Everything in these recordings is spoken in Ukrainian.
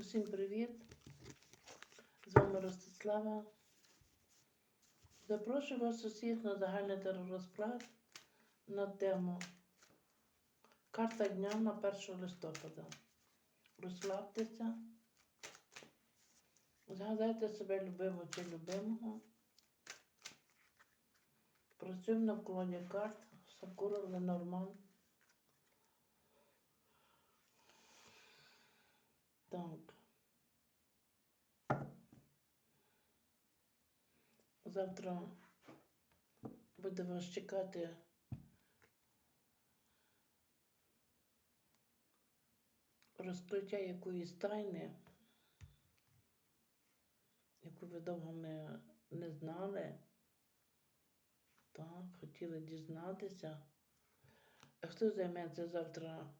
Усім привіт! З вами Ростислава. Запрошую вас усіх на загальний теророзклад на тему Карта дня на 1 листопада. Розслабтеся, згадайте себе любимого чи любимого. Працюємо на колоні карт Сакура Ленорман. Так. Завтра буде вас чекати розкриття якоїсь тайни, яку ви довго не, не знали. Так, хотіли дізнатися. А хто займеться завтра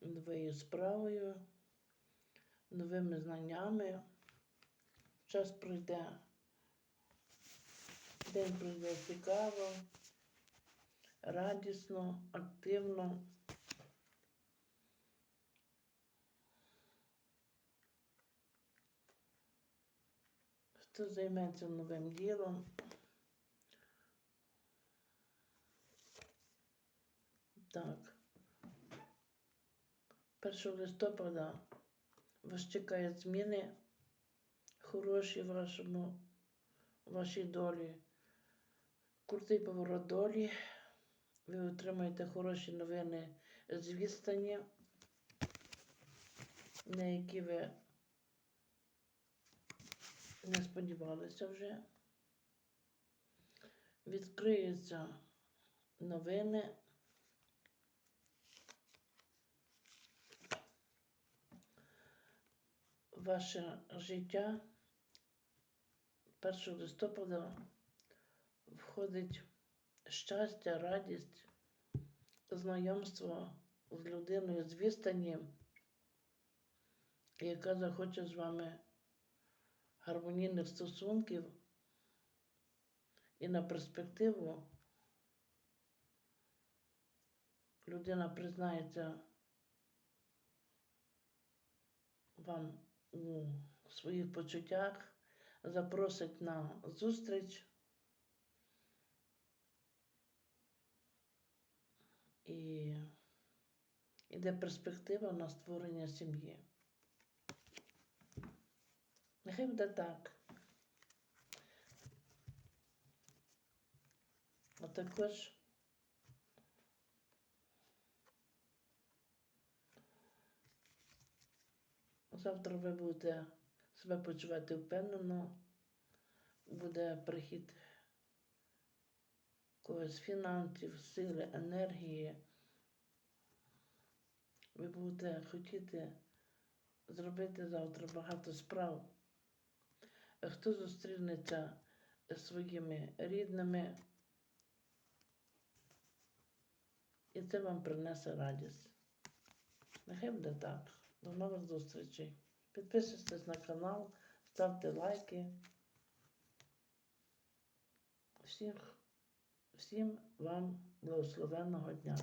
новою справою? новими знаннями. Час пройде, день пройде цікаво, радісно, активно. Хто займеться новим ділом? Так. 1 листопада вас чекають зміни хороші вашому, вашій долі. Крутий поворот долі. Ви отримаєте хороші новини з відстані, на які ви не сподівалися вже. Відкриються новини. ваше життя 1 листопада входить щастя, радість, знайомство з людиною з відстані, яка захоче з вами гармонійних стосунків і на перспективу людина признається вам у своїх почуттях, запросить на зустріч і іде перспектива на створення сім'ї. Нехай буде так. А також Завтра ви будете себе почувати впевнено, буде прихід когось фінансів, сили, енергії. Ви будете хотіти зробити завтра багато справ. Хто зустрінеться з своїми рідними, і це вам принесе радість. Нехай буде так. До нових зустрічей. Підписуйтесь на канал, ставте лайки. Всіх, всім вам благословенного дня.